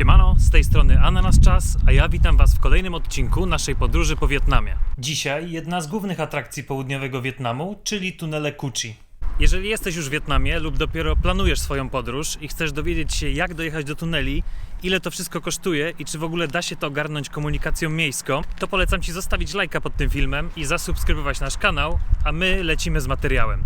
Siemano, z tej strony Ananas Czas, a ja witam Was w kolejnym odcinku naszej podróży po Wietnamie. Dzisiaj jedna z głównych atrakcji południowego Wietnamu, czyli tunele Kuchi. Jeżeli jesteś już w Wietnamie lub dopiero planujesz swoją podróż i chcesz dowiedzieć się jak dojechać do tuneli, ile to wszystko kosztuje i czy w ogóle da się to ogarnąć komunikacją miejską, to polecam Ci zostawić lajka pod tym filmem i zasubskrybować nasz kanał, a my lecimy z materiałem.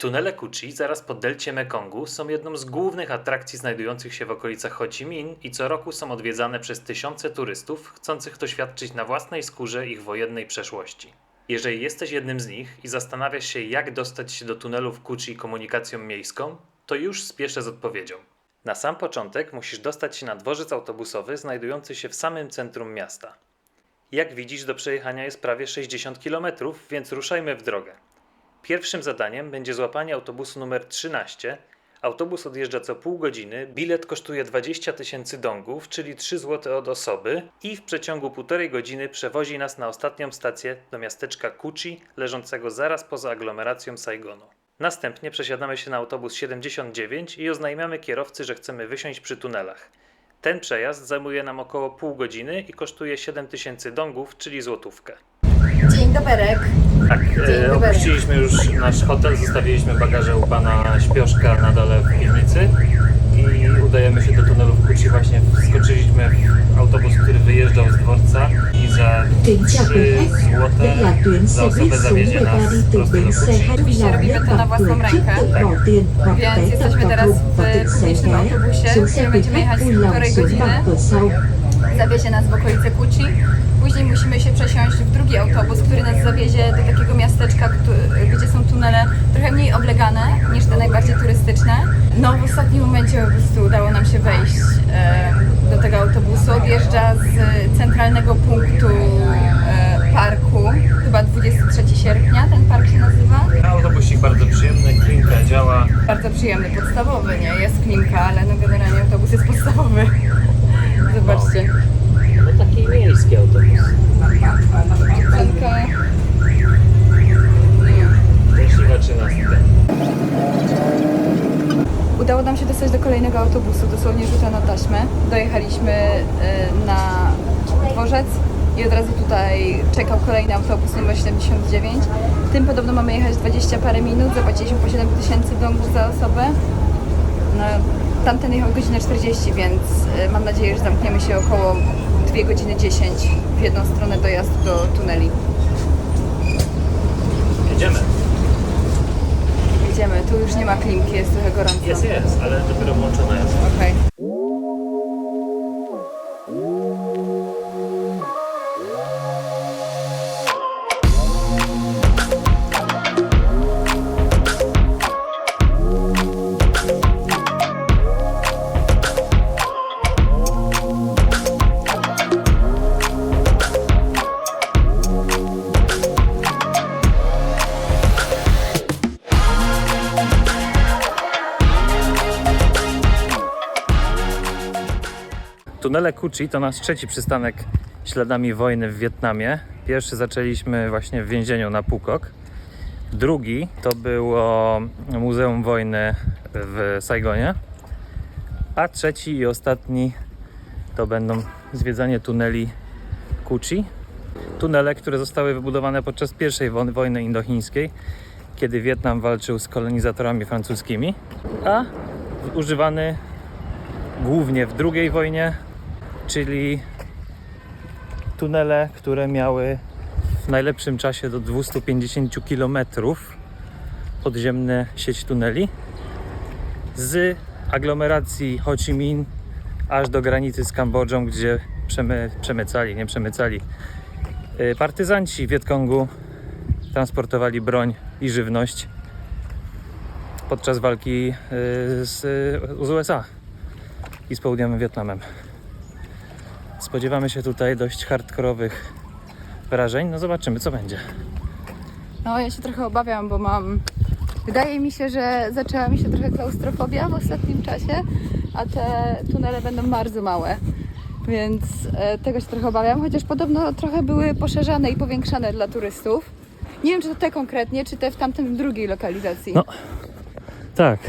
Tunele Kuchi zaraz po delcie Mekongu są jedną z głównych atrakcji znajdujących się w okolicach Ho Chi Minh i co roku są odwiedzane przez tysiące turystów chcących doświadczyć na własnej skórze ich wojennej przeszłości. Jeżeli jesteś jednym z nich i zastanawiasz się jak dostać się do tunelów Kuchi komunikacją miejską, to już spieszę z odpowiedzią. Na sam początek musisz dostać się na dworzec autobusowy znajdujący się w samym centrum miasta. Jak widzisz, do przejechania jest prawie 60 km, więc ruszajmy w drogę. Pierwszym zadaniem będzie złapanie autobusu numer 13. Autobus odjeżdża co pół godziny, bilet kosztuje 20 tysięcy dongów, czyli 3 zł od osoby i w przeciągu półtorej godziny przewozi nas na ostatnią stację do miasteczka Kuchi, leżącego zaraz poza aglomeracją Saigonu. Następnie przesiadamy się na autobus 79 i oznajmiamy kierowcy, że chcemy wysiąść przy tunelach. Ten przejazd zajmuje nam około pół godziny i kosztuje 7 tysięcy dongów, czyli złotówkę. Dzień doberek. Tak, e, opuściliśmy już nasz hotel, zostawiliśmy bagaże u pana Śpioszka na dole w piwnicy i udajemy się do tunelu w Kuci. Właśnie wskoczyliśmy w autobus, który wyjeżdżał z dworca i za Kính chào 3 quý khách, złote za osobę zawiezie nas 13 đi từ prosto do bến xe Kuci. nào robimy to na własną rękę. tự bỏ tiền hoặc Więc jesteśmy teraz w publicznym autobusie, Xuống xe który będziemy jechać półtorej godziny. zawiezie nas w okolice Kuci. Później musimy się przesiąść w drugi autobus, który nas zawiezie do takiego miasteczka, gdzie są tunele trochę mniej oblegane niż te najbardziej turystyczne. No w ostatnim momencie po prostu udało nam się wejść do tego autobusu. Odjeżdża z centralnego punktu e, parku, chyba 23 sierpnia ten park się nazywa. Autobusik bardzo przyjemny, klinka działa. Bardzo przyjemny, podstawowy, nie? Jest klimka, ale no generalnie autobus jest podstawowy. Dosłownie rzuca na taśmę. Dojechaliśmy y, na dworzec i od razu tutaj czekał kolejny autobus numer 79. Tym podobno mamy jechać 20 parę minut, zapłaciliśmy po 7 tysięcy dongów za osobę. No, tamten jechał godzinę 40, więc y, mam nadzieję, że zamkniemy się około 2 godziny 10 w jedną stronę dojazdu do tuneli. Jedziemy. Jedziemy, tu już nie ma klimki, jest trochę gorąco. Jest, jest, ale dopiero włączona jest. Okej. Tunele Kuchi to nasz trzeci przystanek śladami wojny w Wietnamie. Pierwszy zaczęliśmy właśnie w więzieniu na Pukok. Drugi to było Muzeum Wojny w Saigonie. A trzeci i ostatni to będą zwiedzanie tuneli Kuchi. Tunele, które zostały wybudowane podczas wo- wojny indochińskiej, kiedy Wietnam walczył z kolonizatorami francuskimi, a używany głównie w II wojnie, czyli tunele, które miały w najlepszym czasie do 250 km podziemne sieć tuneli z aglomeracji Ho Chi Minh aż do granicy z Kambodżą, gdzie przemy, przemycali, nie przemycali y, partyzanci Wietkongu transportowali broń i żywność podczas walki y, z, z USA i z południowym Wietnamem. Spodziewamy się tutaj dość hardkorowych wrażeń. No zobaczymy, co będzie. No ja się trochę obawiam, bo mam... Wydaje mi się, że zaczęła mi się trochę klaustrofobia w ostatnim czasie, a te tunele będą bardzo małe. Więc e, tego się trochę obawiam, chociaż podobno trochę były poszerzane i powiększane dla turystów. Nie wiem, czy to te konkretnie, czy te w tamtym drugiej lokalizacji. No, Tak.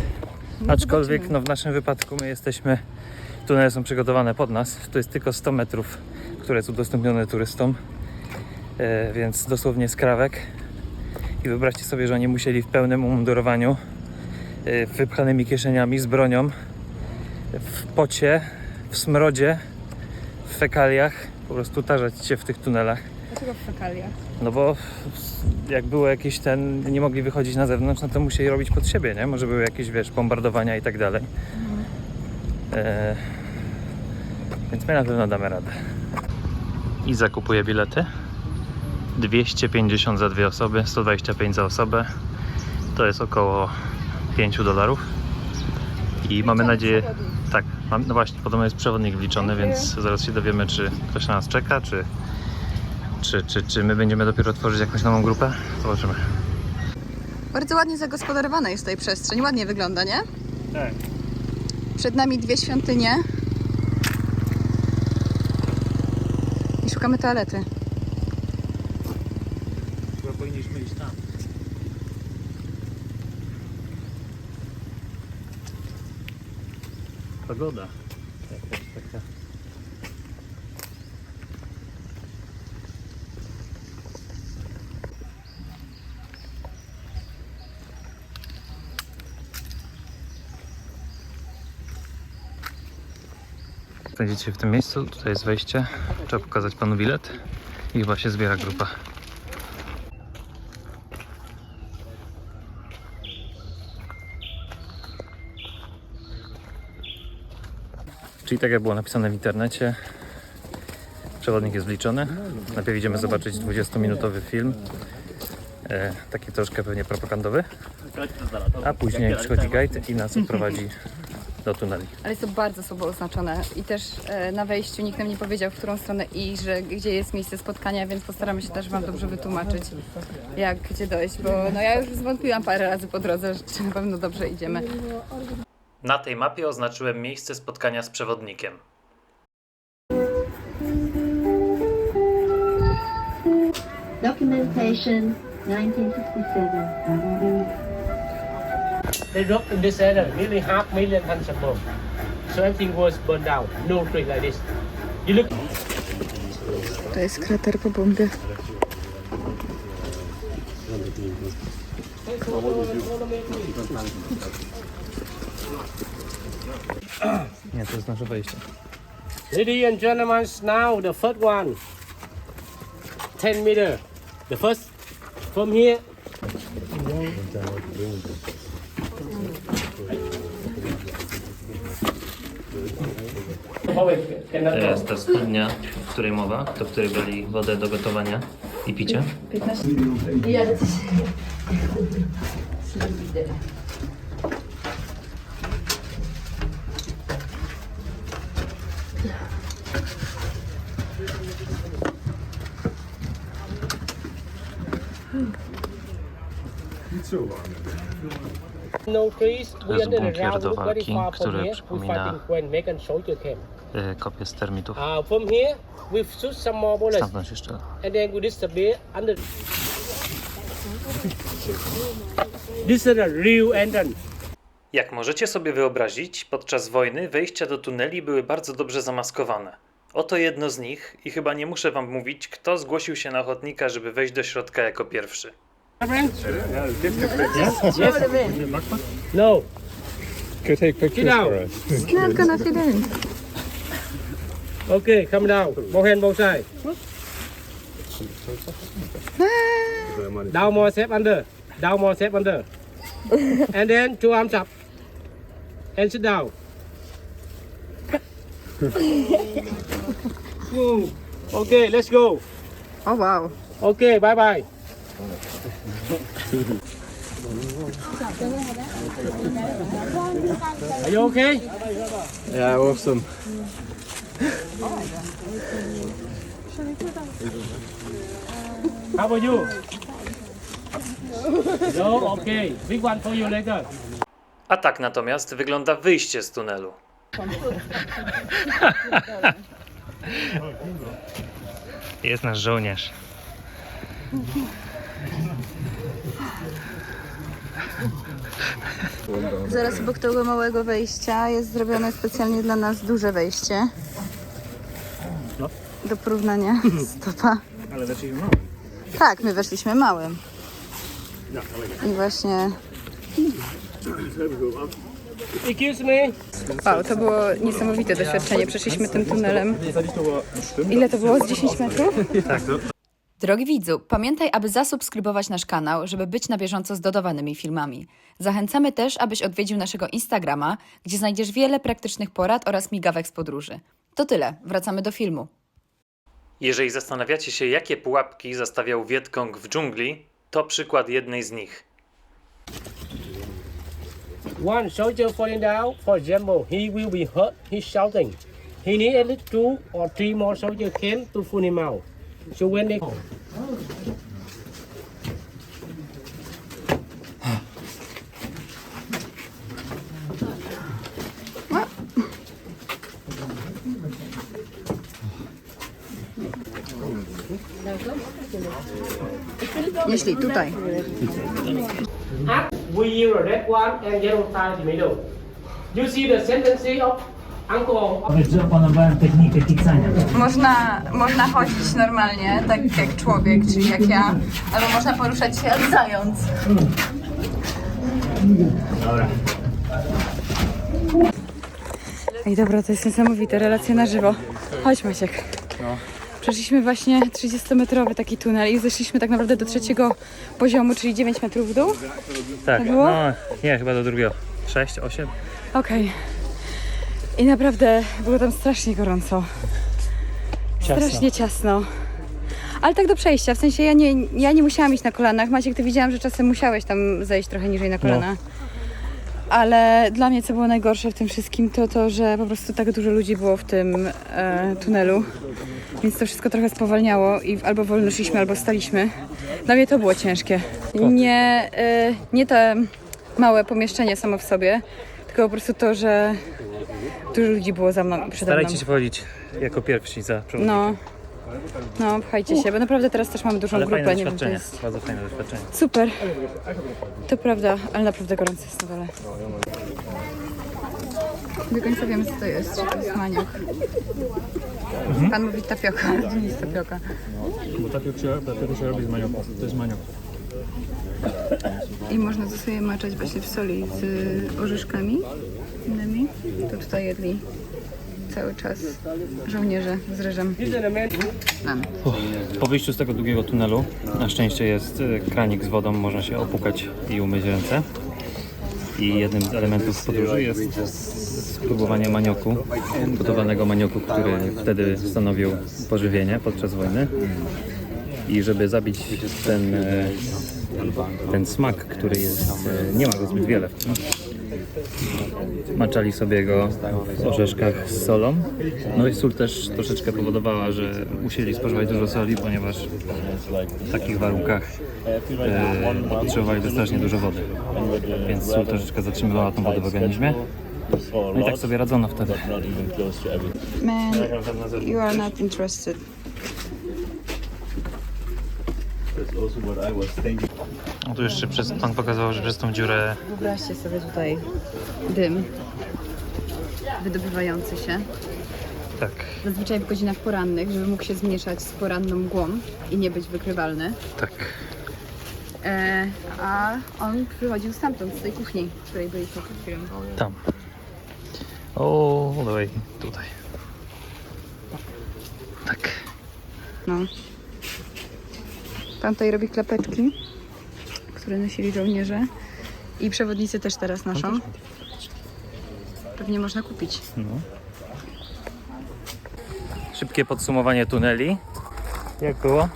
No Aczkolwiek zobaczymy. no, w naszym wypadku my jesteśmy, tunele są przygotowane pod nas. To jest tylko 100 metrów, które jest udostępnione turystom, e, więc dosłownie skrawek. I wyobraźcie sobie, że oni musieli w pełnym umundurowaniu, e, wypchanymi kieszeniami, z bronią, w pocie, w smrodzie, w fekaliach, po prostu tarzać się w tych tunelach. Dlaczego w fekaliach? No bo jak było jakieś ten, nie mogli wychodzić na zewnątrz, no to musieli robić pod siebie, nie? Może były jakieś, wiesz, bombardowania i tak dalej. E, więc my na pewno damy radę. I zakupuję bilety. 250 za dwie osoby, 125 za osobę. To jest około 5 dolarów. I mamy nadzieję, tak, mam, no właśnie, podobno jest przewodnik wliczony, więc zaraz się dowiemy, czy ktoś na nas czeka, czy, czy, czy, czy my będziemy dopiero tworzyć jakąś nową grupę? Zobaczymy. Bardzo ładnie zagospodarowana jest tutaj przestrzeń, ładnie wygląda, nie? Tak. Przed nami dwie świątynie. Szukamy toalety. Chyba powinniśmy iść tam. Pogoda. Jakaś taka. Znajdziecie w tym miejscu, tutaj jest wejście. Trzeba pokazać panu bilet i chyba się zbiera grupa. Czyli tak jak było napisane w internecie, przewodnik jest wliczony. Najpierw idziemy zobaczyć 20-minutowy film, e, taki troszkę pewnie propagandowy, a później przychodzi guide i nas odprowadzi do tuneli. Ale jest to bardzo słabo oznaczone i też e, na wejściu nikt nam nie powiedział, w którą stronę iść, że gdzie jest miejsce spotkania, więc postaramy się też Wam dobrze wytłumaczyć, jak gdzie dojść, bo no ja już zwątpiłam parę razy po drodze, że czy na pewno dobrze idziemy. Na tej mapie oznaczyłem miejsce spotkania z przewodnikiem. Documentation 1967. They dropped in this area nearly half million tons of bomb. So everything was burned down. No tree like this. You look To jest krater po bombie. Nie, to jest nasze wejście. Ladies and gentlemen, now the first one. 10 meter. The first from here. To jest ta studnia, w której mowa, to w której brali wodę do gotowania i picia. 15. No trees. To We jest are the round do very far from here. We fighting when Megan soldier came. y, kopię z termitów. Uh, from here, we shoot some more bullets. Stamtąd jeszcze. and then we disappear under. This is a real entrance. Jak możecie sobie wyobrazić, podczas wojny wejścia do tuneli były bardzo dobrze zamaskowane. Oto jedno z nich i chyba nie muszę wam mówić, kto zgłosił się na ochotnika, żeby wejść do środka jako pierwszy. No. Go take pictures for us. Okay, come down. Both hand, both side. Down more, step under. Down more, step under. and then two arms up. And sit down. Whoa. okay, let's go. O wow. Okay, bye bye. Are you okay? Yeah, awesome. How about you? No, okay. Big one for you later. A tak natomiast wygląda wyjście z tunelu. Jest nasz żołnierz. Zaraz obok tego małego wejścia jest zrobione specjalnie dla nas duże wejście. Do porównania stopa. Ale weszliśmy Tak, my weszliśmy małym. I właśnie. Wow, to było niesamowite doświadczenie. Przeszliśmy tym tunelem. Ile to było? Z 10 metrów? Drogi widzu, pamiętaj, aby zasubskrybować nasz kanał, żeby być na bieżąco z dodawanymi filmami. Zachęcamy też, abyś odwiedził naszego Instagrama, gdzie znajdziesz wiele praktycznych porad oraz migawek z podróży. To tyle, wracamy do filmu. Jeżeli zastanawiacie się, jakie pułapki zastawiał Wietkong w dżungli, to przykład jednej z nich. One soldier falling down, for example, he will be hurt, he's shouting. He need at least two or three more soldiers came to pull him out. So when they Jeśli tutaj. we use a red one and yellow the middle. You see the tendency of opanowałem technikę kicania. Można, można chodzić normalnie, tak jak człowiek, czyli jak ja, albo można poruszać się jak zając. Ej, dobra, to jest niesamowite, relacje na żywo. Chodź Maciek. Przeszliśmy właśnie 30-metrowy taki tunel i zeszliśmy tak naprawdę do trzeciego poziomu, czyli 9 metrów w dół. Tak, było? no nie, chyba do drugiego. 6, 8? Okej. I naprawdę było tam strasznie gorąco. Strasznie ciasno. Ale tak do przejścia, w sensie ja nie, ja nie musiałam iść na kolanach. Maciek, ty widziałam, że czasem musiałeś tam zejść trochę niżej na kolana. Ale dla mnie co było najgorsze w tym wszystkim, to to, że po prostu tak dużo ludzi było w tym e, tunelu. Więc to wszystko trochę spowalniało i albo wolno szliśmy, albo staliśmy. Dla mnie to było ciężkie. Nie, e, nie te małe pomieszczenie samo w sobie, tylko po prostu to, że dużo ludzi było za mną i przede mną. Starajcie się wchodzić jako pierwsi za przewodnikiem. No. No, pchajcie się, bo naprawdę teraz też mamy dużą Ale grupę, fajne nie wiem, to doświadczenie, jest bardzo fajne doświadczenie. super. To prawda, ale naprawdę gorąco jest na dole. Do końca wiemy, co to jest, czy to jest maniok. Pan mówi tapioka, ale nie jest tapioka. Bo tapiok się, tapiok się robi z manioku. To jest maniok. I można to sobie maczać właśnie w soli z orzeszkami innymi. To tutaj jedli cały czas żołnierze z ryżem. Nam. Po wyjściu z tego długiego tunelu, na szczęście jest e, kranik z wodą, można się opukać i umyć ręce. I jednym z elementów podróży jest spróbowanie manioku, gotowanego manioku, który wtedy stanowił pożywienie podczas wojny. I żeby zabić ten, e, ten smak, który jest, e, nie ma go zbyt wiele, maczali sobie go w orzeszkach z solą. No i sól też troszeczkę powodowała, że musieli spożywać dużo soli, ponieważ w takich warunkach e, potrzebowali strasznie dużo wody. Więc sól troszeczkę zatrzymywała tą wodę w organizmie. No i tak sobie radzono wtedy. Man, you are not interested. No tu jeszcze przez, pan pokazał, że przez tą dziurę Wyobraźcie sobie tutaj dym wydobywający się. tak, Zazwyczaj w godzinach porannych, żeby mógł się zmieszać z poranną mgłą i nie być wykrywalny. tak. E, a on przychodził stamtąd, z tej kuchni, w której byliśmy przed chwilą. Tam. O, dawaj, tutaj. Tak. No. Pan tutaj robi klapeczki, które nosili żołnierze. I przewodnicy też teraz noszą. Pewnie można kupić. No. Szybkie podsumowanie tuneli. Jak było?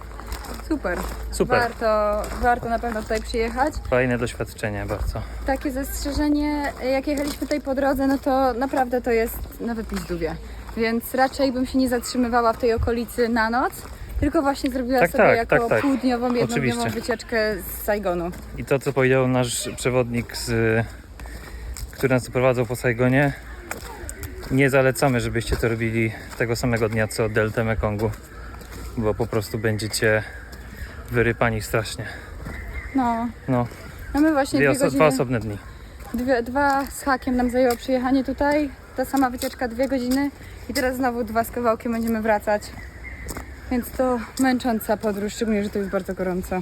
Super. Super. Warto, warto na pewno tutaj przyjechać. Fajne doświadczenie bardzo. Takie zastrzeżenie, jak jechaliśmy tutaj po drodze, no to naprawdę to jest na wypizdówie. Więc raczej bym się nie zatrzymywała w tej okolicy na noc, tylko właśnie zrobiła Tak, sobie tak, jako tak, tak. półdniową, jednodniową Oczywiście. wycieczkę z Saigonu. I to, co powiedział nasz przewodnik, z, który nas doprowadzał po Saigonie, nie zalecamy, żebyście to robili tego samego dnia, co Delta Mekongu, bo po prostu będziecie wyrypani strasznie. No, No, no my właśnie dwie dwie oso- godziny, dwa osobne dni. dwie, dwa z hakiem nam zajęło przyjechanie tutaj, ta sama wycieczka dwie godziny i teraz znowu dwa z kawałkiem będziemy wracać. Więc to męcząca podróż, szczególnie, że tu jest bardzo gorąco.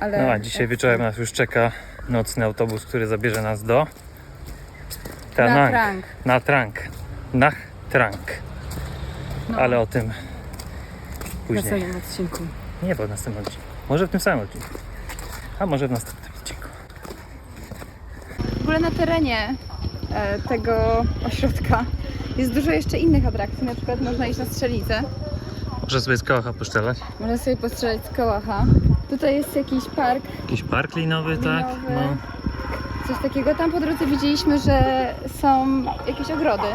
Ale No a dzisiaj wieczorem nas już czeka nocny autobus, który zabierze nas do na Tanang. Trang. Na Trang. Nach Trang. No. Ale o tym W później. następnym odcinku. Nie, bo w następnym odcinku. Może w tym samym odcinku. A może w następnym odcinku. W ogóle na terenie e, tego ośrodka jest dużo jeszcze innych atrakcji. Na przykład można iść na strzelnicę, Muszę sobie z kołacha poszczelać. można sobie postrzelać z kołacha. Tutaj jest jakiś park, Jakiś park linowy, tak? Linowy. No. coś takiego. Tam po drodze widzieliśmy, że są jakieś ogrody.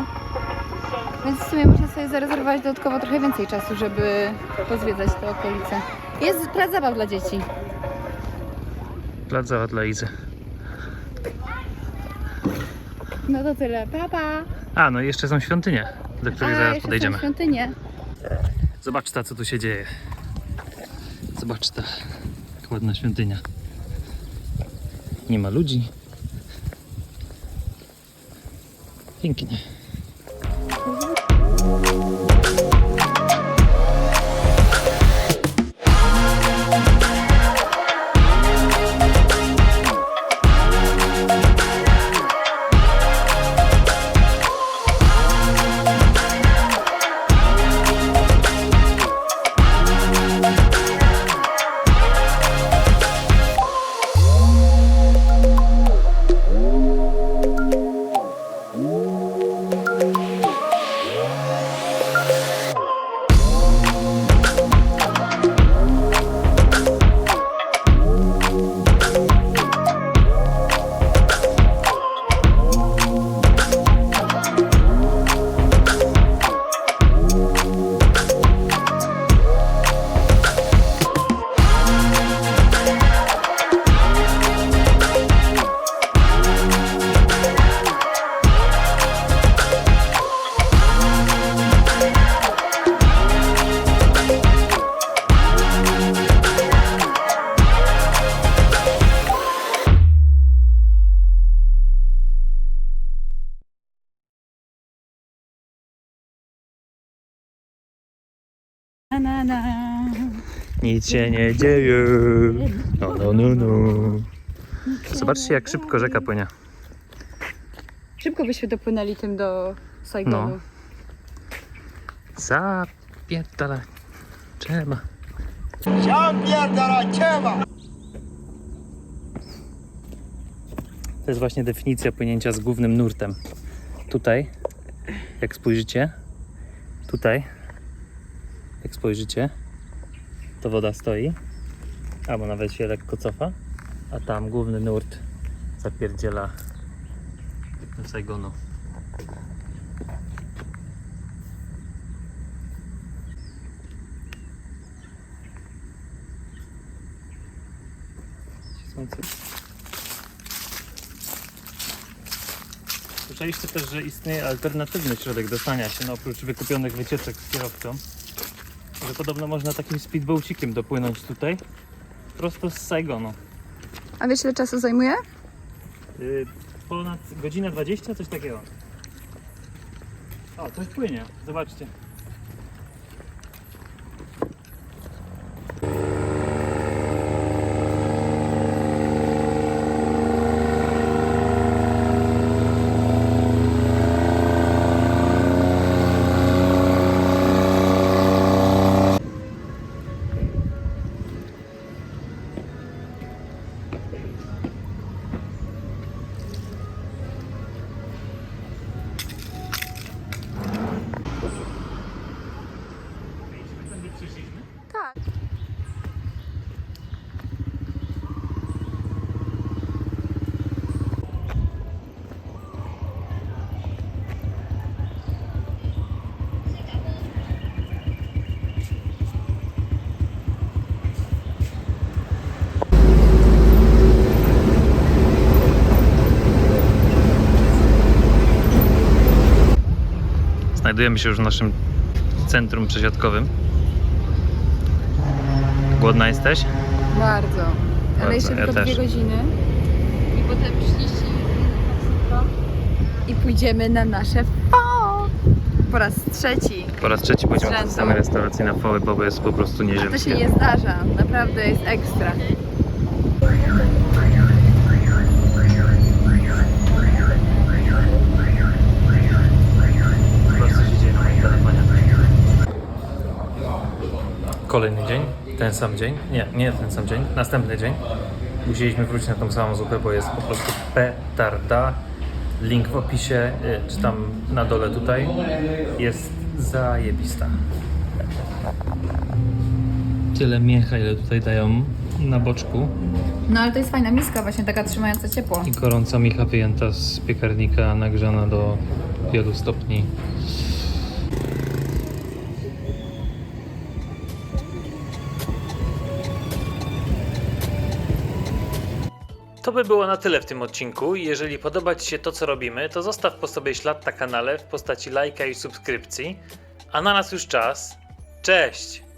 Więc w sumie można sobie zarezerwować dodatkowo trochę więcej czasu, żeby pozwiedzać te okolice. Jest plac zabaw dla dzieci. Plac zabaw dla Izy. No to tyle. Pa, pa. A, no i jeszcze są świątynie, do których A, zaraz jeszcze podejdziemy. Są świątynie. Zobacz ta, co tu się dzieje. Zobacz ta, jak ładna świątynia. Nie ma ludzi. Pięknie. Nic się nie dzieje. No, no, no, no. Zobaczcie, jak szybko rzeka płynie. Szybko byśmy dopłynęli tym do Saigonu. No. Zapierdala. Trzeba. To jest właśnie definicja płynięcia z głównym nurtem. Tutaj, jak spojrzycie, tutaj, jak spojrzycie, to woda stoi, albo nawet się lekko cofa, a tam główny nurt zapierdziela do Saigonu. Słyszeliście też, że istnieje alternatywny środek dostania się, no oprócz wykupionych wycieczek z kierowcą. Że podobno można takim speedboatikiem dopłynąć tutaj, prosto z Saigonu. A wiesz ile czasu zajmuje? Yy, ponad godzinę 20, coś takiego. O, coś płynie, zobaczcie. Znajdujemy się już w naszym centrum przesiadkowym. Głodna jesteś? Bardzo. Ale jeszcze ja tylko też. dwie godziny. I potem przynieśli i pójdziemy na nasze FO! Po raz trzeci. Po raz trzeci pójdziemy do samej restauracji na foły, bo jest po prostu To się nieziemskie. nie zdarza. Naprawdę jest ekstra. Kolejny dzień, ten sam dzień, nie, nie ten sam dzień, następny dzień. Musieliśmy wrócić na tą samą zupę, bo jest po prostu petarda. Link w opisie, y, czy tam na dole tutaj. Jest zajebista. Tyle mięcha, ile tutaj dają na boczku. No ale to jest fajna miska, właśnie taka trzymająca ciepło. I gorąca micha wyjęta z piekarnika, nagrzana do wielu stopni. To by było na tyle w tym odcinku. Jeżeli podoba Ci się to, co robimy, to zostaw po sobie ślad na kanale w postaci lajka i subskrypcji. A na nas już czas. Cześć!